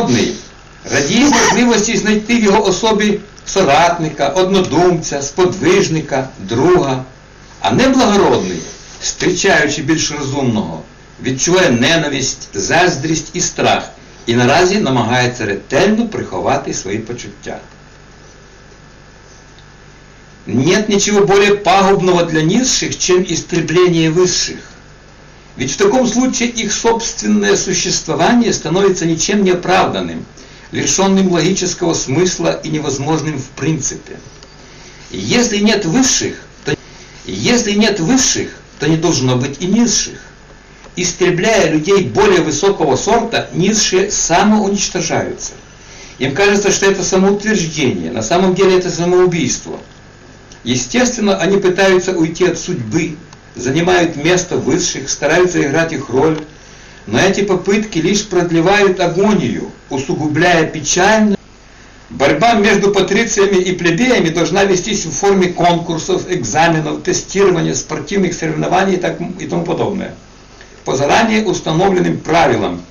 Одний радіє можливості знайти в його особі соратника, однодумця, сподвижника, друга, а неблагородний, зустрічаючи більш розумного, відчуває ненависть, заздрість і страх і наразі намагається ретельно приховати свої почуття. Нет ничего более пагубного для низших, чем истребление высших. Ведь в таком случае их собственное существование становится ничем не оправданным, лишенным логического смысла и невозможным в принципе. Если нет высших, то, если нет высших, то не должно быть и низших. Истребляя людей более высокого сорта, низшие самоуничтожаются. Им кажется, что это самоутверждение, на самом деле это самоубийство. Естественно, они пытаются уйти от судьбы, занимают место высших, стараются играть их роль, но эти попытки лишь продлевают агонию, усугубляя печально. Борьба между патрициями и плебеями должна вестись в форме конкурсов, экзаменов, тестирования, спортивных соревнований и, так, и тому подобное. По заранее установленным правилам,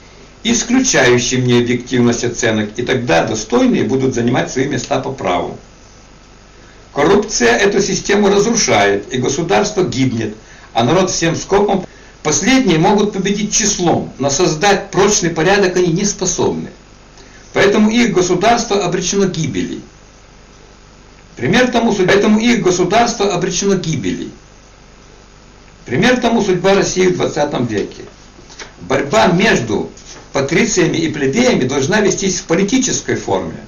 исключающим необъективность оценок, и тогда достойные будут занимать свои места по праву. Коррупция эту систему разрушает, и государство гибнет, а народ всем скопом. Последние могут победить числом, но создать прочный порядок они не способны. Поэтому их государство обречено гибели. Пример тому, поэтому их государство обречено гибели. Пример тому судьба России в 20 веке. Борьба между патрициями и плебеями должна вестись в политической форме,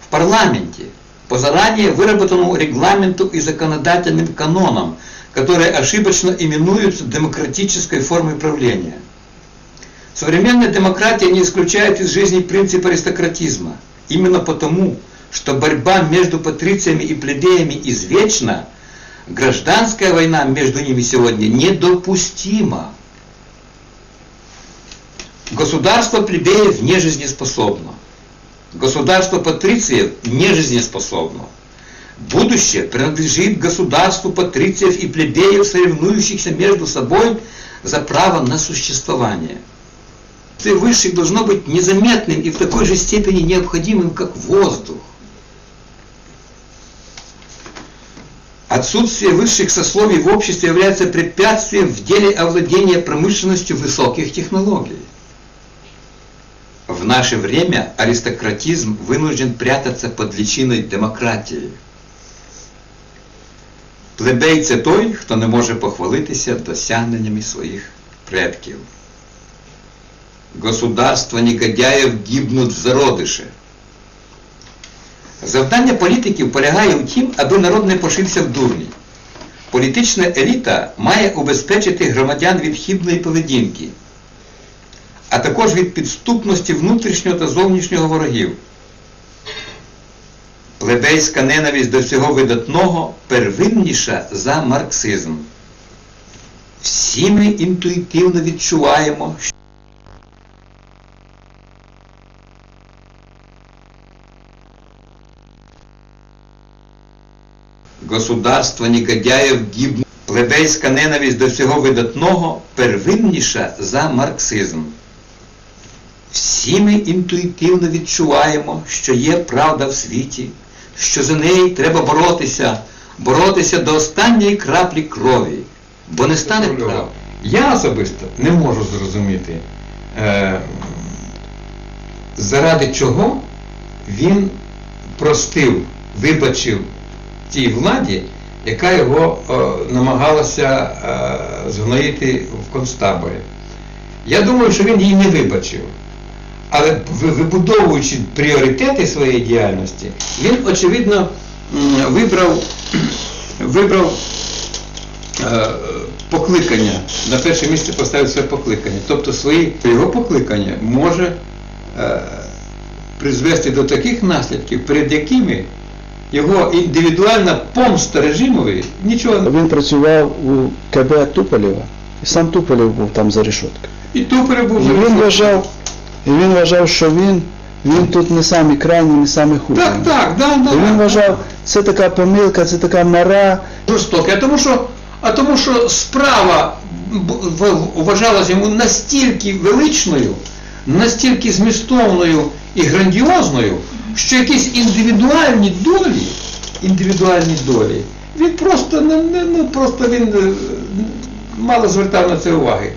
в парламенте, по заранее выработанному регламенту и законодательным канонам, которые ошибочно именуются демократической формой правления. Современная демократия не исключает из жизни принцип аристократизма. Именно потому, что борьба между патрициями и плебеями извечна, гражданская война между ними сегодня недопустима. Государство плебеев не жизнеспособно. Государство патрициев не жизнеспособно. Будущее принадлежит государству патрициев и плебеев, соревнующихся между собой за право на существование. Ты высших должно быть незаметным и в такой же степени необходимым, как воздух. Отсутствие высших сословий в обществе является препятствием в деле овладения промышленностью высоких технологий. В наше время аристократизм вынужден прятаться под личиной демократії. Плебей це той, хто не може похвалитися досягненнями своїх предків. Государства негодяїв гибнуть в зародише. Завдання політиків полягає у тім, аби народ не пошився в дурні. Політична еліта має убезпечити громадян від хибної поведінки, а також від підступності внутрішнього та зовнішнього ворогів. Плебейська ненависть до всього видатного первинніша за марксизм. Всі ми інтуїтивно відчуваємо, що Государство негодяїв гибнуть. Плебейська ненависть до всього видатного первинніша за марксизм. Всі ми інтуїтивно відчуваємо, що є правда в світі, що за неї треба боротися, боротися до останньої краплі крові, бо не стане прав. Я особисто не можу зрозуміти, е, заради чого він простив, вибачив тій владі, яка його е, намагалася е, згноїти в концтаборі. Я думаю, що він її не вибачив. Але вибудовуючи пріоритети своєї діяльності, він, очевидно, вибрав, вибрав е, покликання, на перше місце поставив своє покликання. Тобто свої, його покликання може е, призвести до таких наслідків, перед якими його індивідуальна помста режимові нічого не Він працював у КБ Туполєва, і сам Туполєв був там за решоткою. і тупер був І він вважав, і він вважав, що він, він тут не самий крайній, не самий худий. так, так, да, да. І він вважав, це така помилка, це така мара. жорстоке, а тому що, а тому що справа вважалася йому настільки величною, настільки змістовною і грандіозною, що якісь індивідуальні долі, індивідуальні долі, він просто не, не, ну, просто він е, мало звертав на це уваги.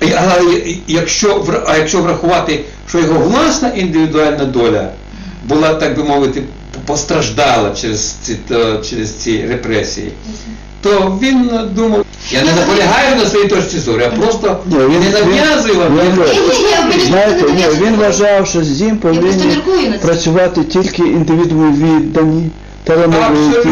Але якщо, а якщо врахувати, що його власна індивідуальна доля була, так би мовити, постраждала через ці, то- через ці репресії, то він е, думав, я не наполягаю на своїй точці зору, я просто Ні, він- не нав'язую вам. він- я він- просто- Ні, Знаєте, він вважав, що з ним повинні працювати тільки індивідууми віддані, талановиті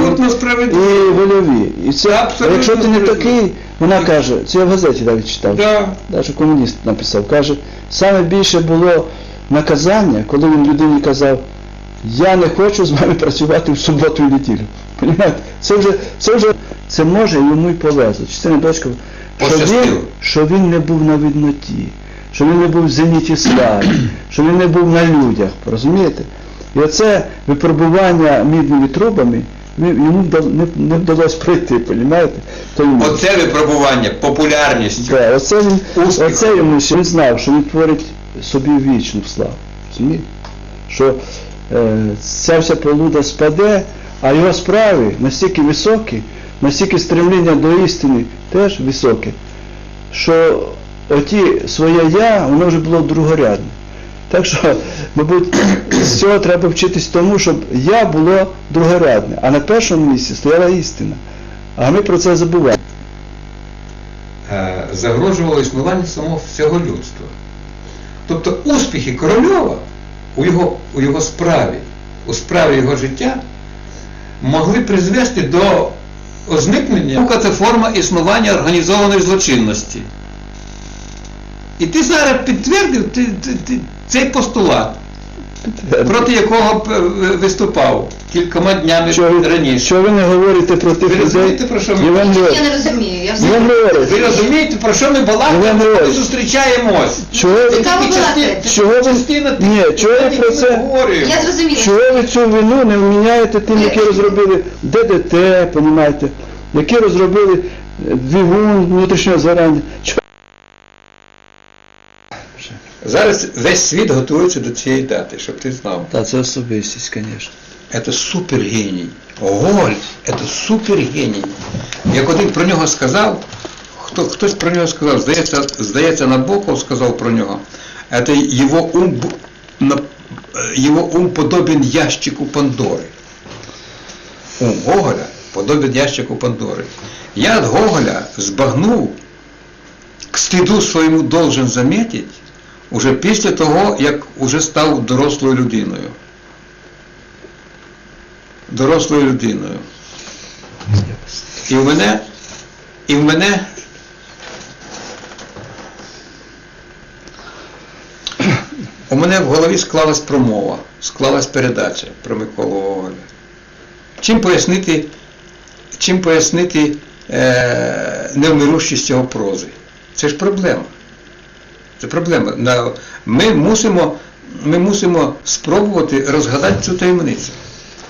і вольові. І це, Абсолютно якщо ти не такий, вона каже, це я в газеті навіть читав. Да. Навіть комуніст написав, каже, саме більше було наказання, коли він людині казав, я не хочу з вами працювати в суботу і неділю. Понімаєте? Це вже, це вже, це може йому й повезло. Чи це не дочка? Що він, що він не був на відноті, що він не був в зеніті слави, що він не був на людях, розумієте? І оце випробування мідними трубами йому не, не вдалося пройти, понімаєте? Оце випробування популярністю. Да, оце він, оце йому ще він знав, що він творить собі вічну славу. Розумієте? Що е, ця вся полуда спаде, а його справи настільки високі, настільки стремління до істини теж високе, що оті своє я, воно вже було другорядне. Так що, мабуть, з цього треба вчитись тому, щоб я було другорядне, а на першому місці стояла істина. А ми про це забуваємо. е, загрожувало існуванню самого всього людства. Тобто успіхи Корольова у його, у його справі, у справі його життя могли призвести до зникнення. Наука це форма існування організованої злочинності. І ти зараз підтвердив ти, ти, ти, цей постулат, проти якого б, е, виступав кількома днями Що ви, раніше. що ви не говорите про тих Ви розумієте, про що ми Я не розумію. Я все Ви розумієте, про що ми балакаємо, коли зустрічаємось? чого ви, Цікаво частина- Чого ви- частина Ні, чого ви про це- обговорюємо. Я зрозуміла. чого ви цю вину не вміняєте тим, які розробили ДДТ, понімаєте, які розробили е, двигун внутрішнього згорання. Зараз весь світ готується до цієї дати, щоб ти знав. Та це особистість, звісно. Це супергеній. Голь, це супергеній. Як один про нього сказав, хто, хтось про нього сказав, здається, здається, Набоков сказав про нього. Это его ум, его ум подобен ящику Пандори. Ум Гоголя подобен ящику Пандори. Я от Гоголя збагнув, к стиду своєму должен заметить, уже після того, як уже став дорослою людиною. Дорослою людиною. І в мене, і в мене у мене в голові склалась промова, склалась передача про Миколу Гоголя. Чим пояснити, чим пояснити е, невмирущість цього прози? Це ж проблема. Це проблема. Ми мусимо, ми мусимо спробувати розгадати цю таємницю.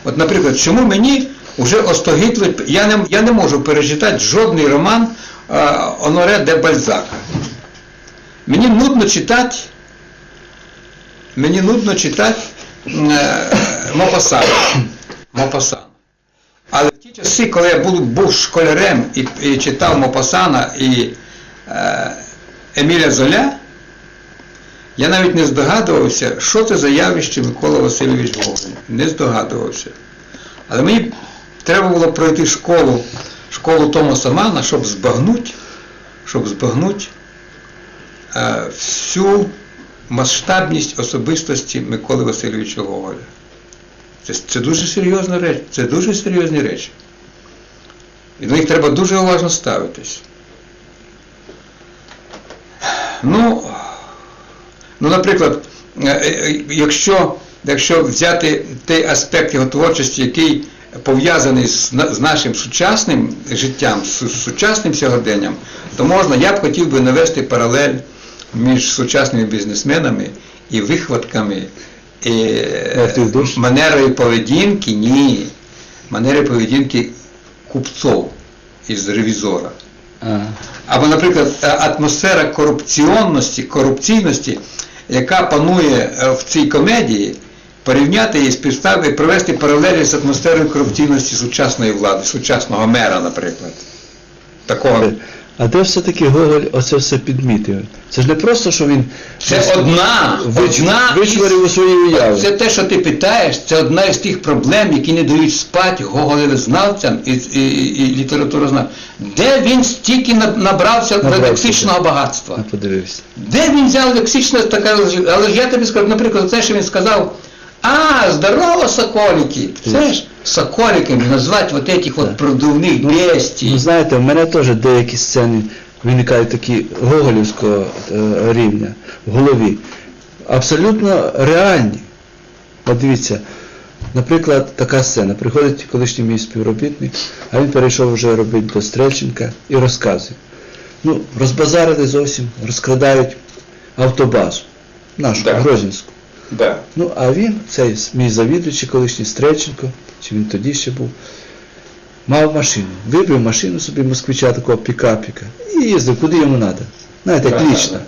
От, наприклад, чому мені вже остогидли, я не, я не можу перечитати жодний роман е, Оноре де Бальзака. Мені нудно читати, мені нудно читати е, Мопасана. Мопасана. Але в ті часи, коли я був, був школярем і, і читав Мопасана і е, Еміля Золя, я навіть не здогадувався, що це за явище Микола Васильович Гоголь. Не здогадувався. Але мені треба було пройти школу, школу Томаса Мана, щоб збагнути, щоб збагнути е, всю масштабність особистості Миколи Васильовича Гоголя. Це, це дуже серйозна реч, це дуже серйозні речі. І до них треба дуже уважно ставитись. Ну, ну наприклад, е, е, якщо, якщо взяти той аспект його творчості, який пов'язаний з, з нашим сучасним життям, з, з сучасним сьогоденням, то можна, я б хотів би навести паралель між сучасними бізнесменами і вихватками, і, е, манерою поведінки, ні, манерою поведінки купцов із ревізора. А. Або, наприклад, атмосфера корупціонності, корупційності, яка панує е, в цій комедії, порівняти її з підстави, провести паралелі з атмосферою корупційності сучасної влади, сучасного мера, наприклад. Такого. А де все-таки Гоголь оце все підмітив? Це ж не просто, що він Це одна, вич- одна вичварив у своїй уяві. Це те, що ти питаєш, це одна із тих проблем, які не дають спати гоголевознавцям і, і, і літературознавцям. Де він стільки набрався Набрався, лексичного так. багатства? Я подивився. Де він взяв лексичне таке, але ж я тобі скажу, наприклад, те, що він сказав, а, здорово, соколики. Ж соколиками назвати вот этих от продувних Ну, бестій. знаєте, в мене теж деякі сцени виникають такі гоголівського е, рівня в голові. Абсолютно реальні. От дивіться, наприклад, така сцена. Приходить колишній мій співробітник, а він перейшов вже робити до Стрельченка і розказує. Ну, розбазарили зовсім, розкрадають автобазу нашу. Грозінську. Да. Ну, а він, цей мій завідуючий колишній Стрельченко, чи він тоді ще був, мав машину. Вибив машину собі москвича такого пікапіка і їздив, куди йому треба. Знаєте, як лічно.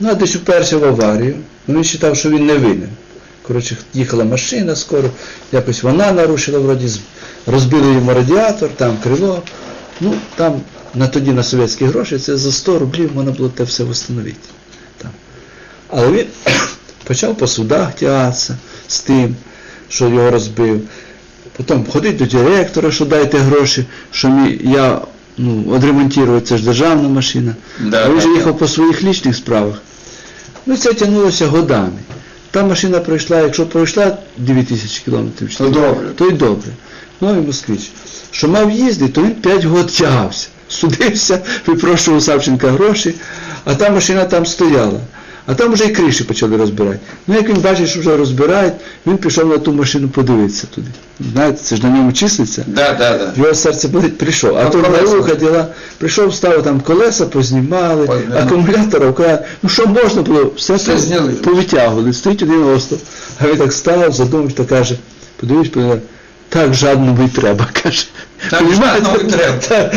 Ну, а десь уперся в аварію, ну він вважав, що він не винен. Коротше, їхала машина скоро, якось вона нарушила, вроді, розбили йому радіатор, там крило. Ну, там на тоді на совєтські гроші це за 100 рублів можна було те все встановити. Там. Але він почав по судах тягатися з тим, що його розбив. Потім ходить до директора, що дайте гроші, що мі, я ну, відремонтую, це ж державна машина. Да, а він же да. їхав по своїх лічних справах. Ну це тягнулося годами. Та машина пройшла, якщо пройшла 9 тисяч кілометрів, То добре. то й добре. Новий москвич. Що мав їздити, то він 5 років тягався. Судився, випрошував Савченка гроші, а та машина там стояла. А там вже і криші почали розбирати. Ну як він бачить, що вже розбирають, він пішов на ту машину подивитися туди. Знаєте, це ж на ньому числиться. Да, да, да. Його серце болить, прийшов. А Ну, то колеса. наука діла, прийшов, став там колеса, познімали, Познімали. акумулятора вкрали. Ну що можна було, все, Все це повитягували. Стоїть один остров. А він так став, задумався, та каже, подивись, подивись, так жадному й треба, каже. Так жадному й треба.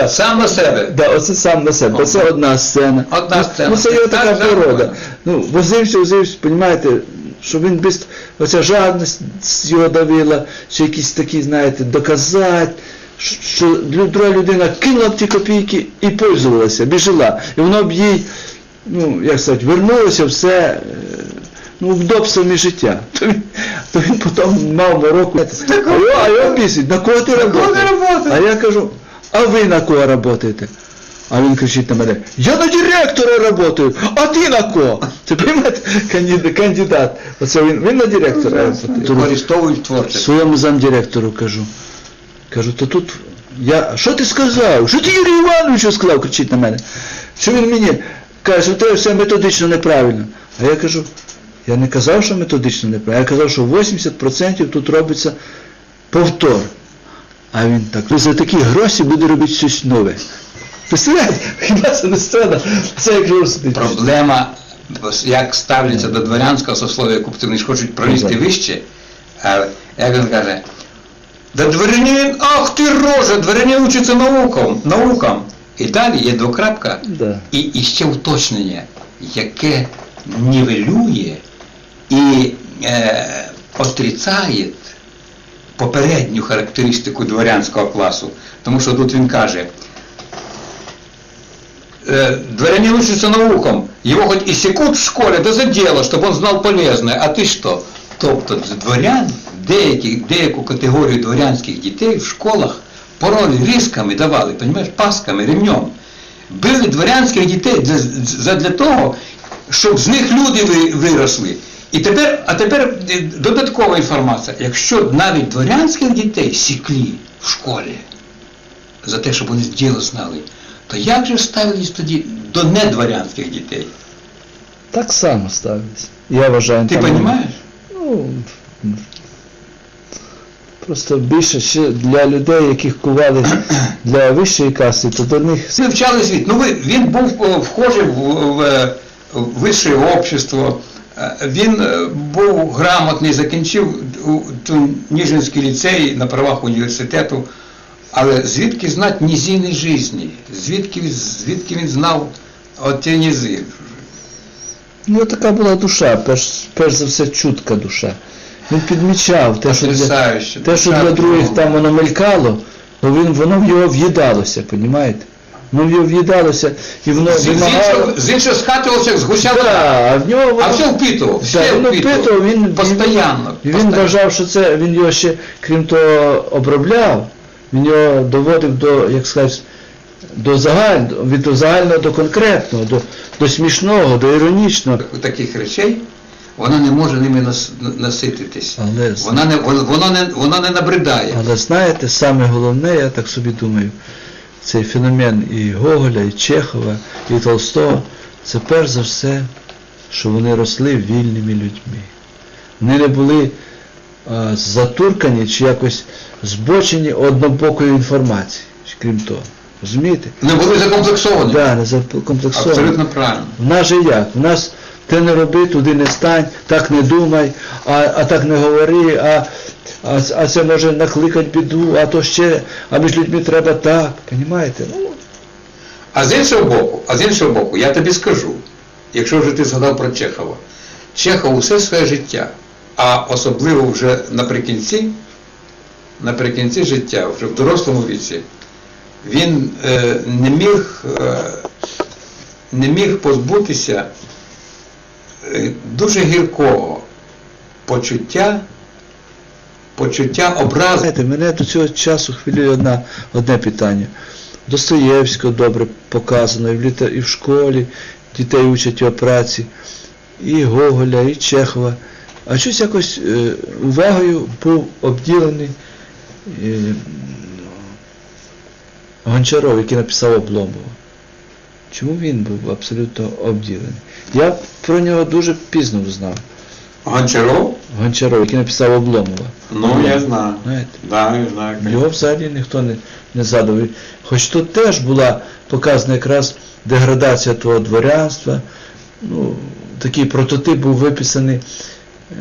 Так. Сам на себе. Да, оце сам на себе. Оце одна сцена. Одна Ну, сцена. Ну це його така так, порода. так. Ну, возився, возився, понімаєте, що він без оця жадність його давила, що якісь такі, знаєте, доказати, що- що друга людина кинула б ті копійки і пользувалася, біжила. І воно б їй, ну, як сказати, вернулося все. е, Ну, вдобствами життя. То він, то він потім мав мороку. А його, а його бісить, на кого ти кого ти працюєш? А я кажу, а ви на кого працюєте? А він кричить на мене, я на директора працюю, а ти на кого? Це розумієте, кандидат, кандидат. Оце він, він на директора працює. Творчість. своєму замдиректору кажу. Кажу, то тут я. Що ти сказав? Що ти Юрію Івановичу сказав? кричить на мене. Що він мені каже, що це все методично неправильно. А я кажу, я не казав, що методично неправильно, я казав, що 80% тут робиться повтор. А він так, ви за такі гроші буде робити щось нове. Представляєте, хіба це не сцена? Це як жор. Проблема, як ставляться до дворянського сословия купці, вони ж хочуть пролізти вище, а як він каже, да дворянин, ах ти рожа, дворянин учиться наукам, наукам. І далі є двокрапка. Да. І, і ще уточнення, яке нівелює і е, отрицає попередню характеристику дворянського класу. Тому що тут він каже, э, дворянин учится наукам, его хоть и секут в школе, да за дело, чтобы он знал полезное, а ти що? Тобто дворян, деякі, деяку категорію дворянських дітей в школах пороли різками давали, понимаєш, пасками, ремнем. Били дворянських дітей для, для того, щоб з них люди виросли. І тепер, а тепер е, додаткова інформація. Якщо навіть дворянських дітей сіклі в школі, за те, щоб вони діло знали, то як же ставились тоді до недворянських дітей? Так само ставились. Я вважаю, Ти розумієш? Ну, просто більше ще для людей, яких кували для вищої каси, то до них Всі вчали світ. Ну ви, він був е, вхожий в, в, е, в вище общество, е, він е, був грамотний, закінчив Ніжинський ліцей на правах університету. Але звідки знати низини житті? Звідки, звідки він знав оті низи? У нього така була душа, перш, перш за все чутка душа. Він підмічав те, що для, те, що для других там воно мелькало, він, воно в його в'їдалося, розумієте? Воно в'їдалося і воно З, з, вимагало. іншого, з іншого схатувалося, як згуща вода. Да, а в нього воно, А все впитував, все він впитував. впитував, він, Постоянно. Він постоянно. вважав, що це він його ще, крім того, обробляв, він його доводив до, як сказати, до загального, від до загального до конкретного, до, до смішного, до іронічного. Таких речей вона не може ними нас, насититись. Але, Вона не, воно не, воно не набридає. але знаєте, саме головне, я так собі думаю, цей феномен і Гоголя, і Чехова, і Толстого, це перш за все, що вони росли вільними людьми. Вони не були а, затуркані чи якось збочені однобокою інформації, крім того. Розумієте? Не були закомплексовані. Да, не закомплексовані. Абсолютно правильно. В нас же як? В нас ти не роби, туди не стань, так не думай, а, а так не говори, а, а, а це може накликати біду, а то ще, а між людьми треба так, розумієте? Ну, А з іншого боку, а з іншого боку, я тобі скажу, якщо вже ти згадав про Чехова, Чехов усе своє життя, а особливо вже наприкінці, наприкінці життя, вже в дорослому віці, він е, не міг е, не міг позбутися е, дуже гіркого почуття, почуття образи. знаєте, мене до цього часу хвилює одна, одне питання. Достоєвського добре показано, і в, літа, і в школі дітей учать його праці, і Гоголя, і Чехова. А щось якось е, увагою був обділений е, Гончаров, який написав Обломова. Чому він був абсолютно обділений? Я про нього дуже пізно знав. Гончаров? Гончаров, який написав Обломова. Ну, я знаю. Знаєте? Да, я знаю. Його взагалі ніхто не, не згадував. Хоч тут теж була показана якраз деградація того дворянства. Ну, такий прототип був виписаний,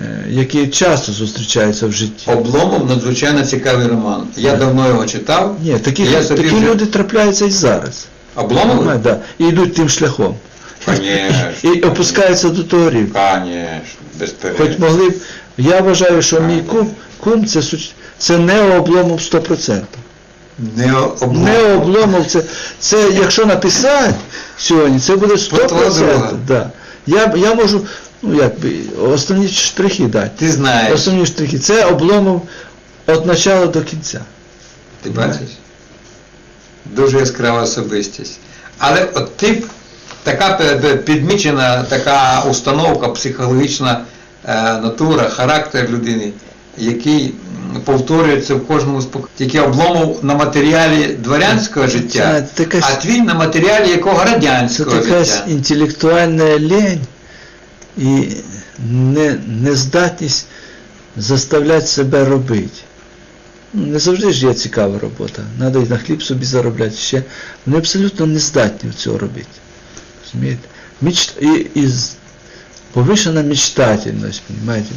е, який часто зустрічається в житті. Обломов надзвичайно цікавий роман. Я давно його читав. Ні, такі, Я собі такі вже- люди трапляються і зараз. Обломов? Понимаєте, Да, і йдуть тим шляхом. Конечно. І опускаються до того рівня. Конечно, Хоч могли б. Я вважаю, що мій кум, кум це, це не обломов 100%. Не обломов. Не обломов, це, це якщо написати сьогодні, це буде 100%. Да. Я, я можу, ну як би, основні штрихи дати. Ти знаєш. Основні штрихи. Це обломов від початку до кінця. Ти бачиш? Дуже яскрава особистість. Але от тип, така підмічена така установка, психологічна е, натура, характер людини, який повторюється в кожному. Тільки обломов на матеріалі дворянського життя, Це така а твій на матеріалі якого радянського Це життя. інтелектуальна лень і не, нездатність заставляти себе робити. Не завжди ж є цікава робота. Треба і на хліб собі заробляти ще. Вони абсолютно не здатні цього робити. Розумієте? Міч... І, і з- повишена мечтательність, розумієте?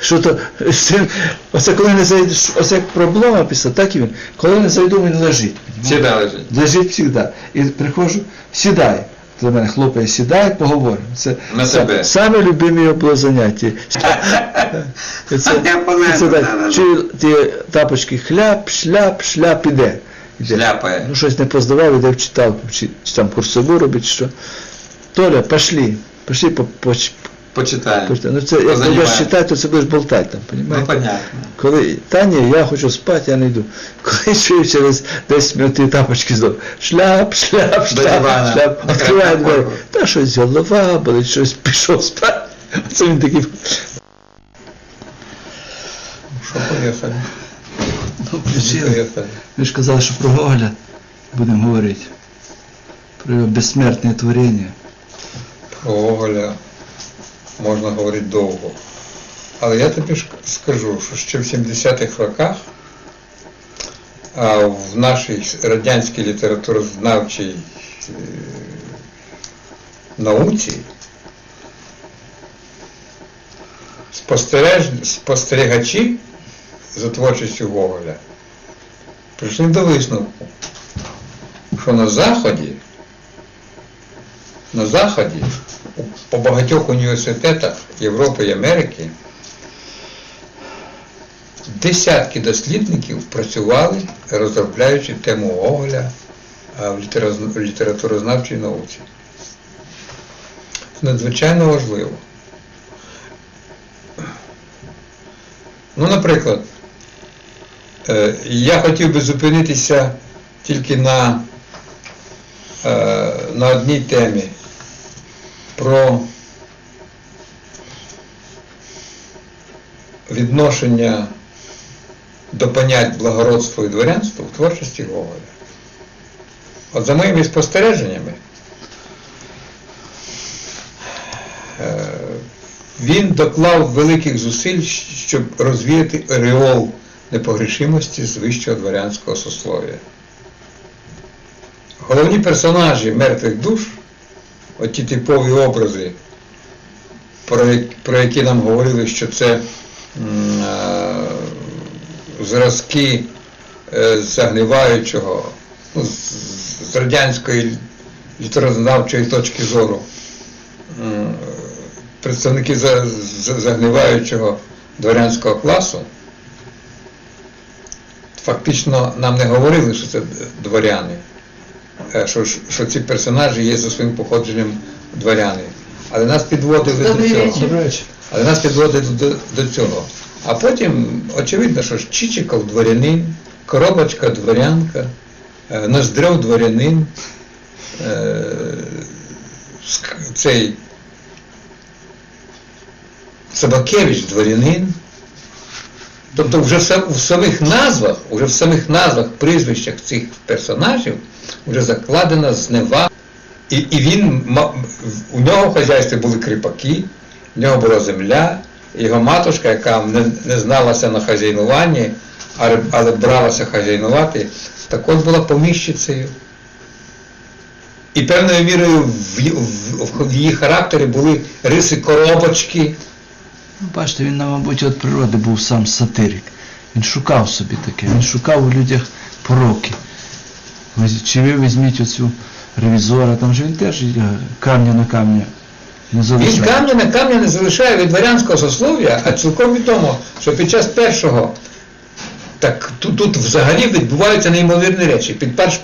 Що то, з цим- оце коли не зайдеш, оце як проблема писав, так і він. Коли не зайду, він лежить. понімаєте? Всегда лежить. Лежить завжди. І приходжу, сідай. До мене хлопає, сідай, поговоримо. Це На са- тебе. саме любимі його було заняття. Це, це ті тапочки хляп, шляп, шляп, іде. Іде. Шляпає. Ну щось не поздавав, іде в читалку, чи, чи там курсову робить, чи що. Толя, пошли, пошли по, по, Почитаємо. по, ну це як будеш читати, то це будеш болтати там, Ну, понятно. Коли, та ні, я хочу спати, я не йду. Коли чую через 10 минут ті тапочки знов. Шляп, шляп, шляп, шляп. Відкриває двері. Та щось голова, болить, щось пішов спати. Це він такий. Що поїхали? Ну. Поїхали. Ви ж казали, що про Гоголя будемо говорити. Про його безсмертне творіння. Про Гоголя можна говорити довго. Але я тобі скажу, що ще в 70-х роках а в нашій радянській літературознавчій е, науці спостерігачі за творчістю Гоголя прийшли до висновку, що на Заході, на Заході по багатьох університетах Європи і Америки десятки дослідників працювали, розробляючи тему Гоголя в літературознавчій науці. Надзвичайно важливо. Ну, наприклад, я хотів би зупинитися тільки на, е, на одній темі про відношення до понять благородства і дворянства в творчості Гоголя. От за моїми спостереженнями, е, він доклав великих зусиль, щоб розвіяти ореол непогрішимості з вищого дворянського сослов'я. Головні персонажі мертвих душ, оті типові образи, про, які нам говорили, що це зразки е, загниваючого, ну, з- радянської літерознавчої точки зору, представники за- за- загниваючого дворянського класу, фактично нам не говорили, що це дворяни, е, що, що ці персонажі є за своїм походженням дворяни. Але нас підводили Добрий до цього. вечір. Але нас підводить до, до цього. А потім, очевидно, що ж Чичиков дворянин, Коробочка дворянка, е, Ноздрев дворянин, е, цей Собакевич дворянин. Тобто вже в самих назвах, вже в самих назвах, прізвищах цих персонажів вже закладена знева. І, і він, у нього в хазяйстві були кріпаки, в нього була земля, його матушка, яка не, не зналася на хазяйнуванні, але, але бралася хазяйнувати, також була поміщицею. І певною мірою в, в, в її характері були риси коробочки. Ну, Бачите, він, мабуть, від природи був сам сатирик. Він шукав собі таке, він шукав у людях пороки. Чи ви візьміть оцю ревізора, там же він теж е, камня на камня не Він камня на камня не залишає від дворянського сослов'я, а цілком відомо, що під час першого, так тут, тут взагалі відбуваються неймовірні речі. Під перш,